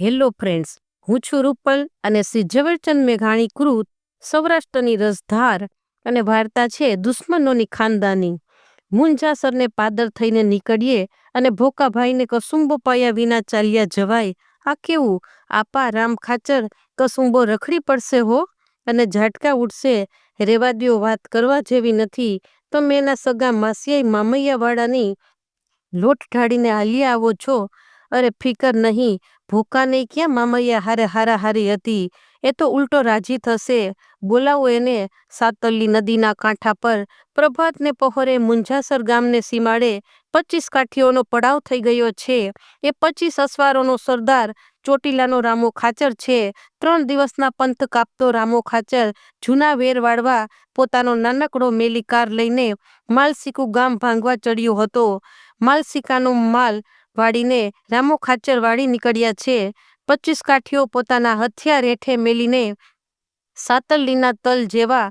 Hello friends, હું છું રૂપલ અને શ્રી ઝવેરચંદ મેઘાણી કૃત સૌરાષ્ટ્રની રસધાર અને વાર્તા છે દુશ્મનોની ખાનદાની. મુંજાસરને પાદર થઈને નીકળીએ અને ભોકાભાઈને કસુંબો પાયા વિના ચાલ્યા જવાય, આ કેવું? આપા રામ ખાચર કસુંબો રખડી પડશે હો? અને ઝાટકા ઉઠશે રેવા દ્યો વાત કરવા જેવી નથી, તો મેં એના સગા માસિયાઈ મામૈયાવાળાની લોટ ઢાળીને હાલી આવો છો? અરે ફિકર નહીં ભૂકાને ક્યાં? મામૈયા હારે હારાહારી હતી. એ તો ઉલટો રાજી થશે. બોલાવો એને સાતલ્લી નદીના કાંઠા પર. પ્રભાતને પહોરે મુંજાસર ગામને સીમાડે પચીસ કાઠીઓનો પડાવ થઈ ગયો છે. એ પચીસ અસવારોનો સરદાર ચોટીલાનો રામો ખાચર છે. ત્રણ દિવસના પંથ કાપતો રામો ખાચર. જૂના વેર વાળવા પોતાનો નાનકડો મેલી કાર લઈને માલસીકુ ગામ ભાંગવા ચડ્યો હતો. માલસિકાનો માલ વાળીને રામો ખાચર વાળી નીકળ્યા છે. પચીસ કાઠીઓ પોતાના હથિયાર હેઠે મેલીને સાતલીના તલ જેવા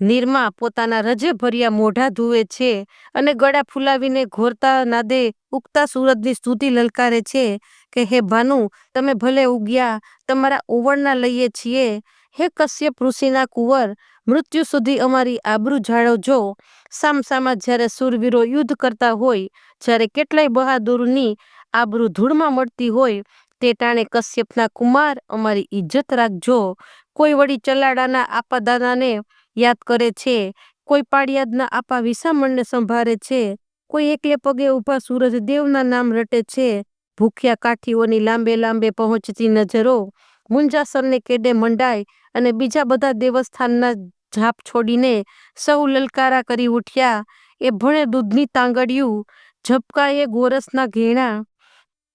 નીરમાં પોતાના રજે ભર્યા મોઢા ધુએ છે અને ગળા ફૂલાવીને ઘોરતા નાદે ઉગતા સૂરજની સ્તુતિ લલકારે છે કે, હે ભાનુ, તમે ભલે ઉગ્યા, તમારા ઓવળના લઈએ છીએ હે કશ્યપ ઋષિના કુંવર, મૃત્યુ સુધી અમારી આબરૂ જાળવજો. સામસામા જ્યારે સુરવીરો યુદ્ધ કરતા હોય, જ્યારે કેટલાય બહાદુરની આબરૂ ધૂળમાં મળતી હોય, તે ટાણે કશ્યપના કુમાર અમારી ઇજ્જત રાખજો. કોઈ વળી ચલાડાના આપા દાદાને યાદ કરે છે, કોઈ પાડિયાદના આપા વિસામણને સંભાળે છે, કોઈ એકલે પગે ઊભા સૂરજદેવના નામ રટે છે, ભૂખ્યા કાઠીઓની લાંબે લાંબે પહોંચતી નજરો, મુંજાસરને કેડે મંડાય અને બીજા બધા દેવસ્થાનના ઝાપ છોડીને સૌ લલકારા કરી ઉઠ્યા. એ ભણે દૂધની તાંગડિયું ઝપકાએ ગોરસના ઘેણા,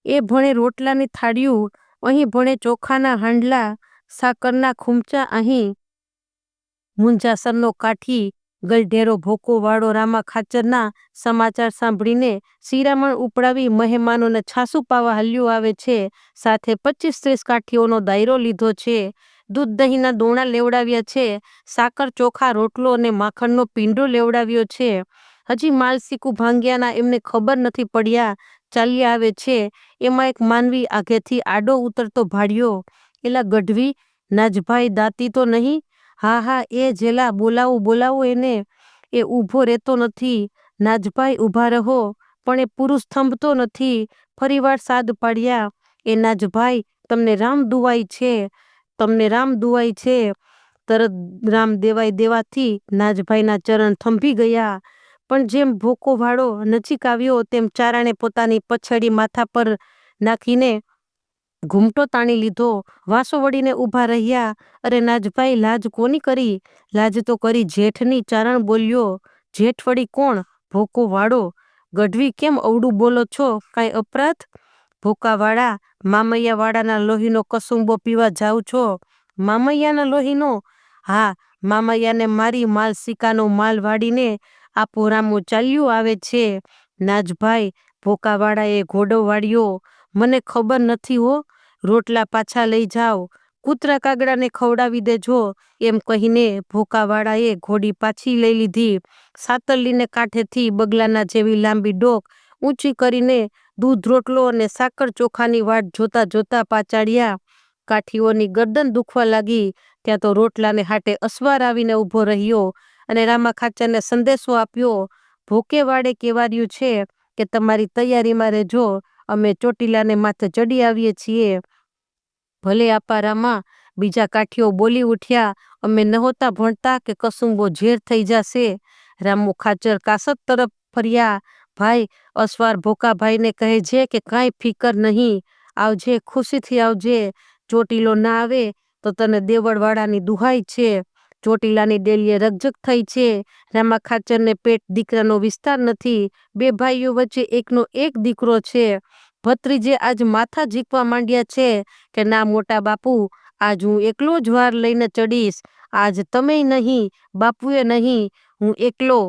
એ ભણે રોટલાની થાળિયું, અહીં ભણે ચોખાના હાંડલા, સાકરના ખૂમચા અહીં મુંજાસરનો કાઠી, ગલઢેરો ભોકો વાળો રામા ખાચરના સમાચાર સાંભળીને શિરામણ ઉપડાવી મહેમાનોને છાસુ પાવા હલ્યું આવે છે. સાથે પચીસ ત્રીસ કાઠીઓનો દાયરો લીધો છે. દૂધ દહીંના દોણા લેવડાવ્યા છે, સાકર ચોખા, રોટલો અને માખણનો પીંડો લેવડાવ્યો છે. હજી માલસીકુ ભાંગ્યાના એમને ખબર નથી પડ્યા, ચાલ્યા આવે છે. એમાં એક માનવી આગેથી આડો ઉતરતો ભાડ્યો. એલા ગઢવી, નાજભાઈ દાતી તો નહીં? હા હા, એ જેલા, બોલાવો બોલાવો એને. એ ઊભો રહેતો નથી. નાજભાઈ ઊભા રહો. પણ એ પુરુષ થંભતો નથી. ફરીવાર સાદ પાડ્યા. એ નાજભાઈ, તમને રામ દુવાઈ છે. તમને રામ દુવાઈ છે. તરત રામ દેવાઈ દેવાથી નાજભાઈના ચરણ થંભી ગયા. પણ જેમ ભોકો વાળો નજીક આવ્યો, તેમ ચારાણે પોતાની પછડી માથા પર નાખીને ઘૂમટો તાણી લીધો. વાસો વળીને ઊભા રહ્યા. અરે નાજભાઈ, લાજ કોની કરી? લાજ તો કરી જેઠની ચારણ બોલ્યો. જેઠ વળી કોણ? ભોકો વાળો? ગઢવી કેમ અવડું બોલો છો? કાંઈ અપરાધ ભોકાવાળા મામૈયાવાળાના લોહીનો કસુંબો પીવા જાઉં છો? મામૈયાના લોહીનો? હા, મામૈયાને મારી માલ સિકાનો માલ વાળીને આ પોરામો ચાલ્યું આવે છે. નાજભાઈ, ભોકાવાળાએ ઘોડો વાળ્યો. મને ખબર નથી હો, રોટલા પાછા લઈ જાઓ. કૂતરા કાગડાને ખવડાવી દેજો. એમ કહીને ભોકાવાળાએ ઘોડી પાછી લઈ લીધી. સાતરલીને કાંઠેથી બગલાના જેવી લાંબી ડોક ઊંચી કરીને દૂધ રોટલો અને સાકર ચોખાની વાટ જોતા જોતા પાચાડ્યા કાઠીઓની ગરદન દુખવા લાગી. ત્યાં તો રોટલાને હાટે અસવાર આવીને ઊભો રહ્યો અને રામા ખાચરને સંદેશો આપ્યો ભોકેવાડે કેવાર્યું છે કે તમારી તૈયારીમાં રહેજો, અમે ચોટીલાને માથે ચડી આવીએ છીએ. ભલે આપા રામા, બીજા કાઠીઓ બોલી ઉઠ્યા, અમે નહોતા ભણતા કે કસુંબો ઝેર થઈ જશે. રામુ ખાચર કાસત તરફ ફર્યા ભાઈ, અસવાર ભોકાભાઈને કહે છે કે કાંઈ ફિકર નહીં, આવજે, ખુશીથી આવજે, ચોટીલો ના આવે તો તને દેવળવાળાની દુહાઈ છે, ચોટીલાની ડેલીએ રગજગ થઈ છે, રામા ખાચરને પેટ દીકરાનો વિસ્તાર નથી, બે ભાઈઓ વચ્ચે એકનો એક દીકરો છે, ભત્રીજે આજ માથા ઝીકવા માંડ્યા છે કે ના મોટા બાપુ, આજ હું એકલો જ વાર લઈને ચડીશ, આજ તમે નહીં, બાપુએ નહીં, હું એકલો,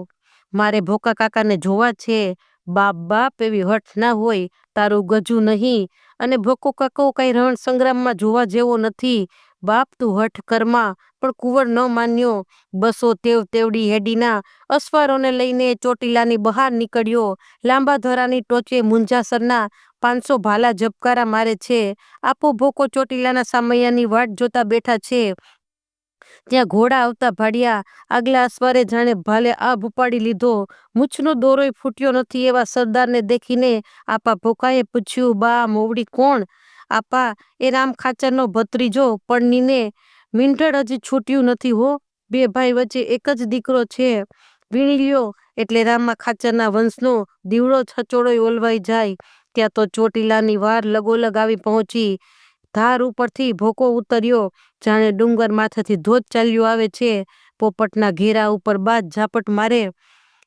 મારે ભોકા કાકાને જોવા છે બાપ બાપ એવી હઠ ના હોય, તારું ગજુ નહીં. અને ભોકો કાકો કઈ રણ સંગ્રામમાં જોવા જેવો નથી. બાપ તું હઠ કરમા, પણ કુંવર ન માન્યો. બસો તેવ તેવડી હેડીના અસવારોને લઈને ચોટીલાની બહાર નીકળ્યો. લાંબા ધરાની ટોચે મુંજાસરના પાંચસો ભાલા ઝબકારા મારે છે. આપો ભોકો ચોટીલાના સામૈયાની વાટ જોતા બેઠા છે. ત્યાં ઘોડા આવતા ભાડિયા આગલા સ્વરે જાણે ભાલે આભ ઉપાડી લીધો. મૂછનો દોરોય ફૂટ્યો નથી એવા સરદારને દેખીને આપા ભોકાએ પૂછ્યું, બા, મોવડી કોણ? આપા, એ રામ ખાચરનો ભત્રીજો પડનીને મીંઢળ હજી છૂટ્યું નથી હો. બે ભાઈ વચ્ચે એક જ દીકરો છે. વીણી લ્યો. એટલે રામા ખાચરના વંશનો દીવડો છચોડો ઓલવાઈ જાય. ત્યાં તો ચોટીલાની વાર લગોલગ આવી પહોંચી. ધાર ઉપરથી ભોકો ઉતર્યો, જાણે ડુંગર માથેથી ધોધ ચાલ્યો આવે છે. પોપટના ઘેરા ઉપર બાદ ઝાપટ મારે,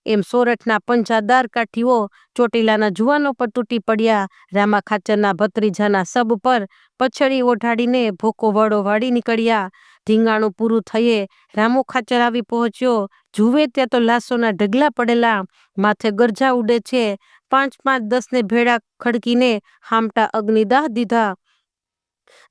એમ સોરઠના પંચાદાર કાઠીઓ ચોટીલાના જુવાનો પર તૂટી પડ્યા. રામા ખાચરના ભત્રીજાના સબ પર પછડી ઓઢાડીને ભોકો વડો વાળી નીકળ્યા. ધીંગાણું પૂરું થયે, રામો ખાચર આવી પહોંચ્યો. જુએ ત્યાં તો લાશોના ઢગલા પડેલા, માથે ગરજા ઉડે છે. પાંચ પાંચ દસને ભેળા ખડકીને હામટા અગ્નિદાહ દીધા.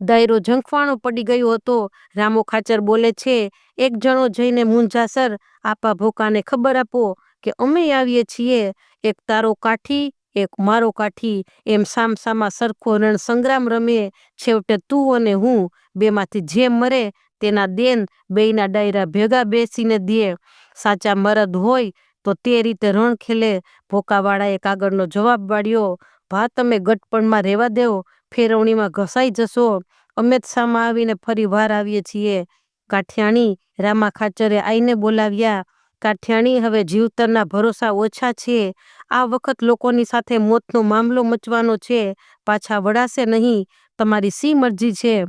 દાયરો ઝંખવાણો પડી ગયો હતો. રામો ખાચર બોલે છે, એક જણો જઈને મુંજાસર આપા ભોકાને ખબર આપો કે અમે આવીએ છીએ. એક તારો કાઠી, એક મારો કાઠી. એમ સામસામા સરખો રણ સંગ્રામ રમે. છેવટે તું અને હું બેમાંથી જે મરે તેના દેન બેયના ડાયરા ભેગા બેસીને દે. સાચા મરદ હોય તો તે રીતે રણ ખેલે. ભોકાવાળાએ કાગળનો જવાબ વાળ્યો, ભા, તમે ગટપણમાં રહેવા દેવો. ફેરવણીમાં ઘસાઈ જશો. અમે સામા આવીને ફરી વાર આવીએ છીએ. કાઠિયાણી રામા ખાચરે આઈને બોલાવ્યા, કાઠિયાણી, હવે જીવતરના ભરોસા ઓછા છે. આ વખત લોકોની સાથે મોતનો મામલો મચવાનો છે. પાછા વળાશે નહીં. તમારી સી મરજી છે.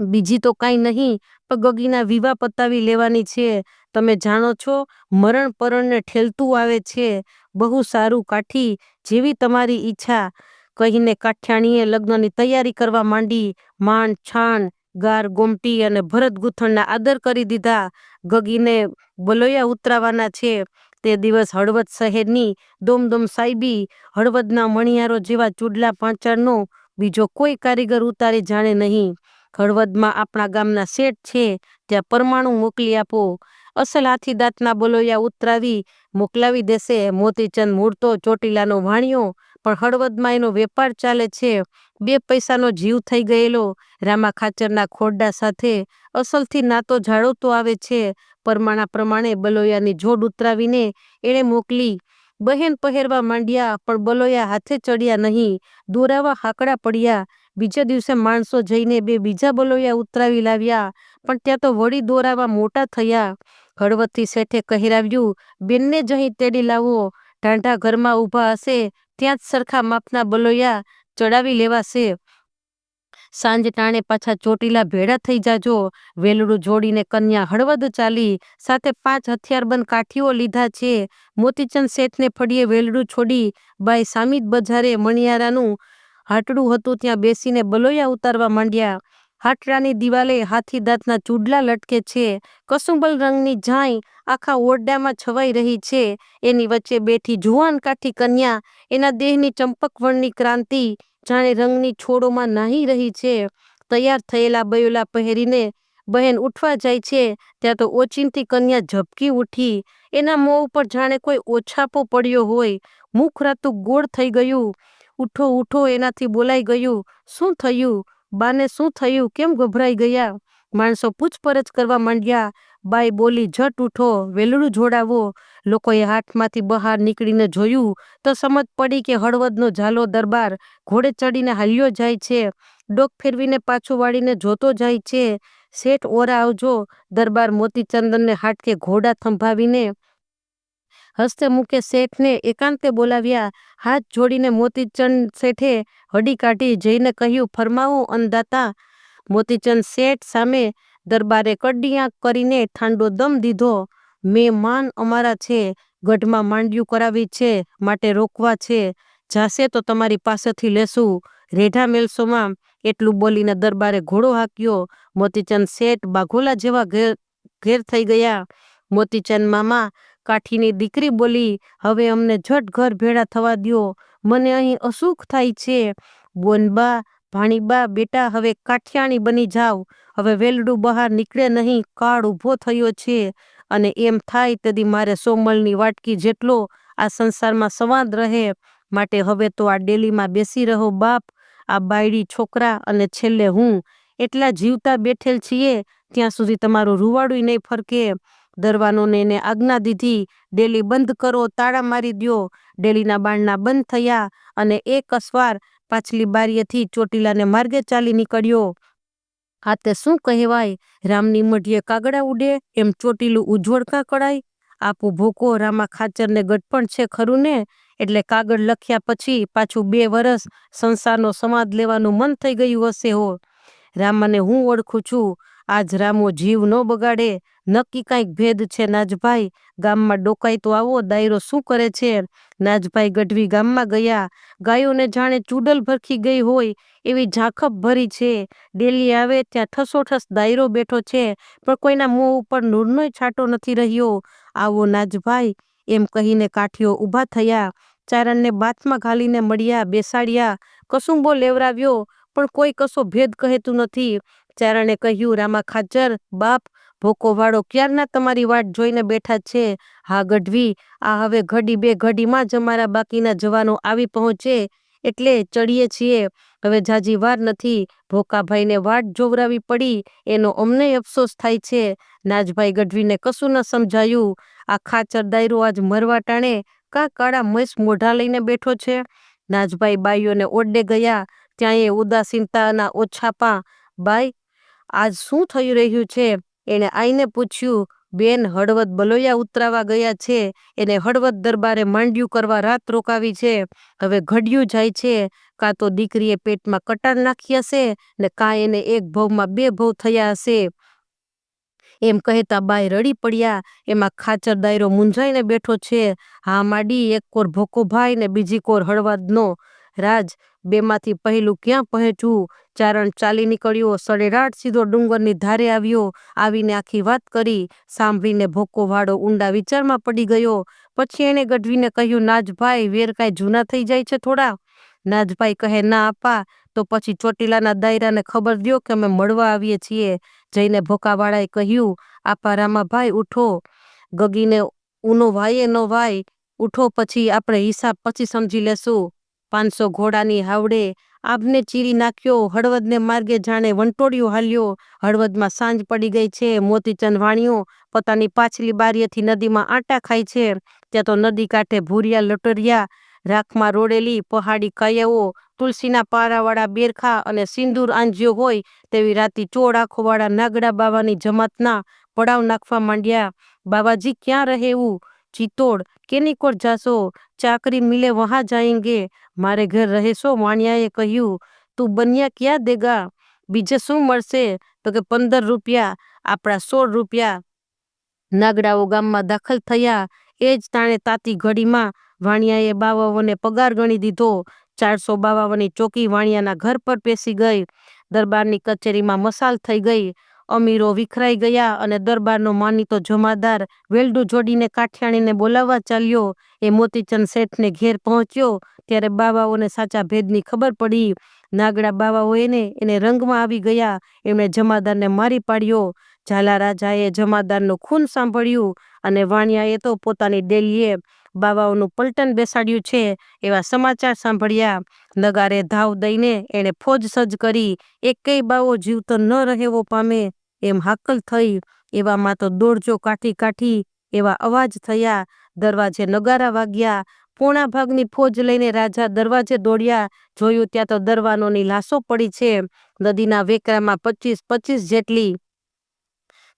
બીજી તો કાંઈ નહીં, પણ ગગીના વિવાહ પતાવી લેવાની છે. તમે જાણો છો, મરણ પરણને ઠેલતું આવે છે. બહુ સારું કાઠી જેવી તમારી ઈચ્છા. કહીને કાઠિયાણીએ લગ્નની તૈયારી કરવા માંડી, માંડ, છાણ, ગાર, ગોમટી અને ભરત ગૂંથણના આદર કરી દીધા. ગગીને બલોયા ઉતરાવાના છે. તે દિવસ હળવદ શહેરની દોમદોમ સાઈબી હળવદના મણિયારો જેવા ચૂડલા પાંચરનો બીજો કોઈ કારીગર ઉતારી જાણે નહીં. હળવદમાં આપણા ગામના શેઠ છે. ત્યાં પરમાણુ મોકલી આપો. અસલ હાથી દાંતના બોલોયા ઉતરાવી, મોકલાવી દેશે. મોતીચંદ મૂળતો ચોટીલાનો વાણિયો પણ હળવદમાં એનો વેપાર ચાલે છે. બે પૈસાનો જીવ થઈ ગયેલો. રામા ખાચરના ખોરડા સાથે અસલથી નાતો જાળવતો આવે છે. પરમાણા પ્રમાણે બલોયાની જોડ ઉતરાવીને એણે મોકલી, બહેન પહેરવા માંડ્યા, પણ બલોયા હાથે ચડ્યા નહીં. દોરાવા હાકડા પડ્યા. બીજા દિવસે માણસો જઈને બે બીજા બલોયા ઉતરાવી લાવ્યા, પણ ત્યાં તો વળી દોરાવા મોટા થયા. હળવદથી શેઠે કહેરાવ્યું, બેનને જ અહીં તેડી લાવો. ઢાંઢા ઘરમાં ઊભા હશે, ત્યાં જ સરખા માપના બલોયા ચડાવી લેવાશે. સાંજ ટાણે પાછા ચોટીલા ભેળા થઈ જાજો. વેલડું જોડીને કન્યા હળવદ ચાલી, સાથે પાંચ હથિયારબંધ કાઠીઓ લીધા છે. મોતીચંદ શેઠને ફળીએ વેલડું છોડી, બાઈ સામિત બજારે મણિયારાનું હાટડું હતું ત્યાં બેસીને બલોયા ઉતારવા માંડ્યા. હાટડાની દિવાલે હાથી દાંતના ચૂડલા લટકે છે. કસુંબલ રંગની જાઈ આખા ઓરડામાં છવાઈ રહી છે. એની વચ્ચે બેઠી જુવાન કાઠી કન્યા, એના દેહની ચંપકવણની ક્રાંતિ જાણે રંગની છોડોમાં નાહી રહી છે. તૈયાર થયેલા બયોલા પહેરીને બહેન ઉઠવા જાય છે. ત્યાં તો ઓચિંતી કન્યા ઝબકી ઉઠી. એના મોં ઉપર જાણે કોઈ ઓછાપો પડ્યો હોય. મુખ રાતું ગોળ થઈ ગયું. ઉઠો ઉઠો, એનાથી બોલાઈ ગયું. શું થયું? બાને શું થયું? કેમ ગભરાઈ ગયા? માણસો પૂછપરછ કરવા માંડ્યા. બાઈ બોલી ઝટ ઉઠો, વેલડું જોડાવો. લોકોએ હાથમાંથી બહાર નીકળીને જોયું તો સમજ પડી કે હળવદનો ઝાલો દરબાર ઘોડે ચડીને હાલ્યો જાય છે. ડોક ફેરવીને પાછું વાળીને જોતો જાય છે. શેઠ, ઓરા આવજો. દરબાર મોતીચંદનને હાટકે ઘોડા થંભાવીને હસ્તે મુકે શેઠને એકાંતે બોલાવ્યા. હાથ જોડીને મોતીચંદ શેઠે હડી કાઢી જઈને કહ્યું, ફરમાવો અન્નદાતા. મોતીચંદ શેઠ સામે દરબારે કડિયા કરીને ઠાંડો દમ દીધો. મેં માન અમારા છે, ગઢમાં માંડ્યું કરાવી છે, માટે રોકવા છે. જાશે તો તમારી પાસેથી લેશું. રેઢા મેલસોમાં એટલું બોલીને દરબારે ઘોડો હાક્યો. મોતીચંદ શેઠ બાઘોલા જેવા ઘેર ઘેર થઈ ગયા. મોતીચંદ મામા કાઠીની દીકરી બોલી, હવે અમને ઝટ ઘર ભેળા થવા દ્યો. મને અહીં અસુખ થાય છે. બોનબા ભાણીબા બેટા, હવે કાઠિયાણી બની જાવ. હવે વેલડું બહાર નીકળે નહીં. કાળ ઊભો થયો છે. અને એમ થાય તેથી મારે સોમલની વાટકી જેટલો આ સંસારમાં સંવાદ રહે, માટે હવે તો આ ડેલીમાં બેસી રહો બાપ. આ બાયડી છોકરા અને છેલ્લે હું. એટલા જીવતા બેઠેલ છીએ, ત્યાં સુધી તમારું રૂવાડું નહીં ફરકે. દરવાનોને એને આજ્ઞા દીધી, ડેલી બંધ કરો, તાળા મારી દો ડેલીના બાણના બંધ થયા અને એક અસવાર પાછલી બારીએથી ચોટીલાને માર્ગે ચાલી નીકળ્યો. આ તે શું કહેવાય? રામની મઢીએ કાગડા ઉડે, એમ ચોટીલું ઉજ્જવળકા કળાય. આપું ભોકો, રામા ખાચરને ગટપણ છે ખરું ને એટલે કાગળ લખ્યા પછી પાછું બે વરસ સંસારનો સમાદ લેવાનું મન થઈ ગયું હશે હો. રામાને હું ઓળખું છું? આજ રામો જીવ ન બગાડે. નક્કી કાંઈક ભેદ છે નાજભાઈ. ગામમાં ડોકાઈ તો આવો દાયરો શું કરે છે? નાજભાઈ ગઢવી ગામમાં ગયા. ગાયોને જાણે ચૂડલ ભરખી ગઈ હોય એવી ઝાંખપ ભરી છે. ડેલી આવે ત્યાં ઠસોઠસ દાયરો બેઠો છે, પણ કોઈના મોં ઉપર નૂરનોય છાંટો નથી રહ્યો. આવો નાજભાઈ, એમ કહીને કાઠીઓ ઊભા થયા. ચારણને બાથમાં ઘાલીને મળ્યા, બેસાડ્યા. કસુંબો લેવરાવ્યો પણ કોઈ કશો ભેદ કહેતું નથી. ચારણે કહ્યું, રામા ખાચર, બાપ, ભોકો વાળો ક્યારના તમારી વાટ જોઈને બેઠા છે? હા, ગઢવી, આ હવે ઘડી બે ઘડીમાં જ અમારા બાકીના જવાનો આવી પહોંચે. એટલે ચડીએ છીએ. હવે જાજી વાર નથી. ભોકાભાઈને વાટ જોવરાવી પડી. એનો અમને અફસોસ થાય છે. નાજભાઈ ગઢવીને કશું ન સમજાયું. આ ખાચર દાયરો આજ મરવા ટાણે કા કાળા મસ મોઢા લઈને બેઠો છે? નાજભાઈ બાઈઓને ઓરડે ગયા. ત્યાં એ ઉદાસીનતાના ઓછાપા. બાઈ આજ શું થઈ રહ્યું છે? એણે આઈને પૂછ્યું, બેન, હળવદ બલોયા ઉતરાવા ગયા છે. એને હળવદ દરબારે માંડ્યું કરવા રાત રોકાવી છે. હવે ઘડ્યું જાય છે. કાં તો દીકરીએ પેટમાં કટાર નાખી હશે ને કાં એને એક ભવમાં બે ભવ થયા હશે. એમ કહેતા બાઈ રડી પડ્યા. એમાં ખાચર દાયરો મૂંઝાઈને બેઠો છે. હા, માડી, એક કોર ભોકો ભાઈ ને બીજી કોર હળવદનો. રાજ બેમાંથી પહેલું ક્યાં પહોંચવું ચારણ ચાલી નીકળ્યો સડેરાટ સીધો ડુંગરની ધારે આવ્યો. આવીને આખી વાત કરી. સાંભળીને ભોકો વાળો ઊંડા વિચારમાં પડી ગયો. પછી એણે ગઢવીને કહ્યું, નાજભાઈ, વેર કાંઈ જૂના થઈ જાય છે થોડા? નાજભાઈ કહે, ના આપા. તો પછી ચોટીલાના દાયરાને ખબર દ્યો કે અમે મળવા આવીએ છીએ. જઈને ભોકાવાળાએ કહ્યું, આપા રામાભાઈ, ઉઠો. ગગીને, ઉનો વાયે નો વાય. ઉઠો પછી આપણે હિસાબ પછી સમજી લેશું. પાંચસો ઘોડાની હાવડે આભને ચીરી નાખ્યો, હળવદને માર્ગે જાણે વંટોળિયો હાલ્યો. હળવદમાં સાંજ પડી ગઈ છે, મોતીચંદ વાણીઓ પોતાની પાછલી બારીએથી નદીમાં આંટા ખાય છે. ત્યાં તો નદી કાંઠે ભૂરિયા લટરિયા, રાખમાં રોડેલી પહાડી કયાઓ તુલસીના પારાવાળા બેરખા અને સિંદૂર આંજ્યો હોય તેવી રાતી ચોળ આંખોવાળા નાગડા બાવાની જમાતના પડાવ નાખવા માંડ્યા. બાવાજી ક્યાં રહે એવું ચિત્તોડ, કેની કોર જાશો? ચાકરી મિલે વહા જાएंगे મારે ઘર રહેશો? વાણિયાએ કહ્યું, તું બન્યા ક્યાં દેગા? બીજે શું મળશે? તો કે પંદર રૂપિયા, આપણા સોળ રૂપિયા. નાગડાઓ ગામમાં દાખલ થયા, એ જ તાણે તાતી ઘડીમાં. વાણિયાએ બાવાઓને પગાર ગણી દીધો. ચારસો બાવાઓની ચોકી વાણિયાના ઘર પર પેસી ગઈ. દરબારની કચેરીમાં મસાલ થઈ ગઈ. અમીરો વિખરાઈ ગયા અને દરબારનો માનીતો જમાદાર વેલડું જોડીને કાઠિયાણીને બોલાવવા ચાલ્યો. એ મોતીચંદ શેઠને ઘેર પહોંચ્યો ત્યારે બાવાઓને સાચા ભેદની ખબર પડી. નાગડા બાવાઓ એને એને રંગમાં આવી ગયા. એમણે જમાદારને મારી પાડ્યો. ઝાલા રાજાએ જમાદારનું ખૂન સાંભળ્યું અને વાણિયાએ તો પોતાની ડેલીએ બાવાઓનું પલટન બેસાડ્યું છે એવા સમાચાર સાંભળ્યા. નગારે ધાવ દઈને એણે ફોજ સજ્જ કરી. એકેય બાવો જીવતો ન રહેવો પામે. એમ હાકલ થઈ એવામાં તો દોડજો કાઠી કાઠી એવા અવાજ થયા. દરવાજે નગારા વાગ્યા. પોણા ભાગની ફોજ લઈને રાજા દરવાજે દોડ્યા. જોયું ત્યાં તો દરવાનોની લાશો પડી છે. નદીના વેકરામાં પચીસ પચીસ જેટલી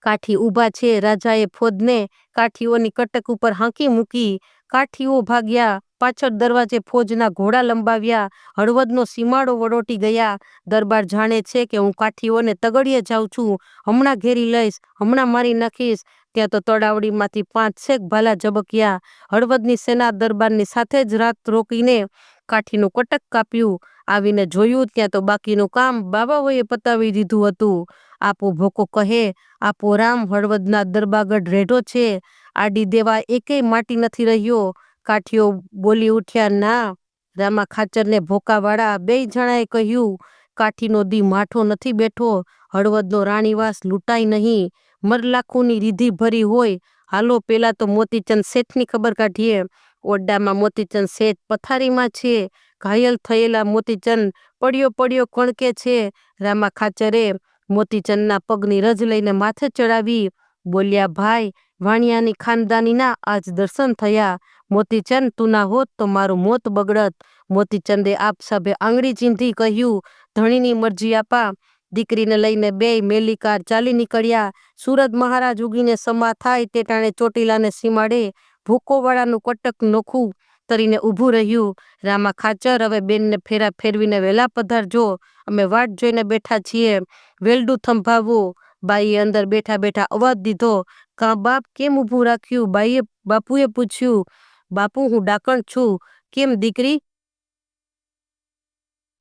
કાઠી ઊભા છે. રાજાએ ફોજને કાઠીઓની કટક ઉપર હાંકી મૂકી. કાઠીઓ ભાગ્યા. પાછળ દરવાજે ફોજના ઘોડા લંબાવ્યા, હળવદનો સીમાડો વડોટી ગયા. દરબાર જાણે છે કે હું કાઠીઓને તગડીએ જાઉં છું. હમણાં ઘેરી લઈશ, હમણાં મારી નાખીશ. ત્યાં તો તળાવડીમાંથી પાંચ છેક ભાલા ઝબક્યા. હળવદની સેના દરબારની સાથે જ રાત રોકીને કાઠીનું કટક કાપ્યું. આવીને જોયું ત્યાં તો બાકીનું કામ બાબાઓએ પતાવી દીધું હતું. આપો ભોકો કહે, આપો રામ, હળવદના દરબાગઢ રેઢો છે. આડી દેવા એકેય માટી નથી રહ્યો. કાઠીઓ બોલી ઉઠ્યા, ના, રામા ખાચરને ભોકાવાળા. બેય જણાએ કહ્યું, કાઠીનો દી માઠો નથી બેઠો, હળવદનો રાણીવાસ લૂંટાય નહીં, મરલાખુની રીધી ભરી હોય. હાલો, પેલા તો મોતીચંદ શેઠની ખબર કાઢીએ. ઓરડામાં મોતીચંદ શેઠ પથારીમાં છે. ઘાયલ થયેલા મોતીચંદ પડ્યો પડ્યો કણકે છે. રામા ખાચરે મોતીચંદના પગની રજ લઈને માથે ચડાવી. બોલ્યા, ભાઈ, વાણિયાની ખાનદાનીના આજ દર્શન થયા. મોતીચંદ, તું ના હોત તો મારું મોત બગડત. મોતીચંદે આપ સભે આંગળી ચીંધી કહ્યું, ધણીની મરજી આપા. દીકરીને લઈને બે મેલિકાર ચાલી નીકળ્યા. સુરત મહારાજ ઉગીને સમા થાય તે ટાણે ચોટીલાને સીમાડે ભૂકોવાળાનું કટક નોખું તરીને ઊભું રહ્યું. રામા ખાચર, હવે બેનને ફેરા ફેરવીને વહેલા પધારજો. અમે વાટ જોઈને બેઠા છીએ. વેલડું થંભાવવું બાઈએ અંદર બેઠા બેઠા અવાજ દીધો. કા બાપ કેમ ઊભું રાખ્યું? બાઈએ, બાપુએ પૂછ્યું બાપુ, હું ડાકણ છું. કેમ દીકરી?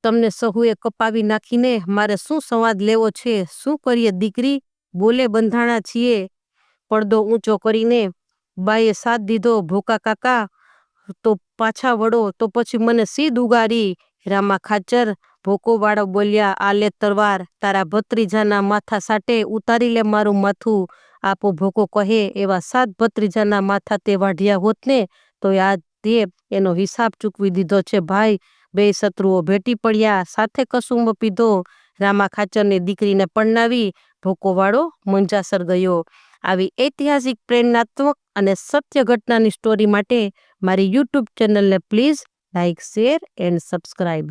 તમને સહુએ કપાવી નાખીને મારે શું સંવાદ લેવો છે? શું કરીએ દીકરી? બોલે બંધાણા છીએ. પડદો ઊંચો કરીને બાએ સાથ દીધો, ભોકા કાકા, તો પાછા વળો, તો પછી મને સીધ ઉગારી. રામા ખાચર ભોકો વાળો બોલ્યા આલે તરવાર તારા ભત્રીજાના માથા સાટે ઉતારી લે મારું માથું. આપો ભોકો કહે એવા સાત ભત્રીજાના માથા તે વાઢ્યા હોત ને તો યાદ તે એનો હિસાબ ચૂકવી દીધો છે, ભાઈ, બે શત્રુઓ ભેટી પડ્યા, સાથે કસુંબ પીધો, રામા ખાચરની દીકરીને પરણાવી, ભોકોવાળો મંજાસર ગયો. આવી ઐતિહાસિક, પ્રેરણાત્મક અને સત્ય ઘટનાની સ્ટોરી માટે મારી યુટ્યુબ ચેનલને please like share and subscribe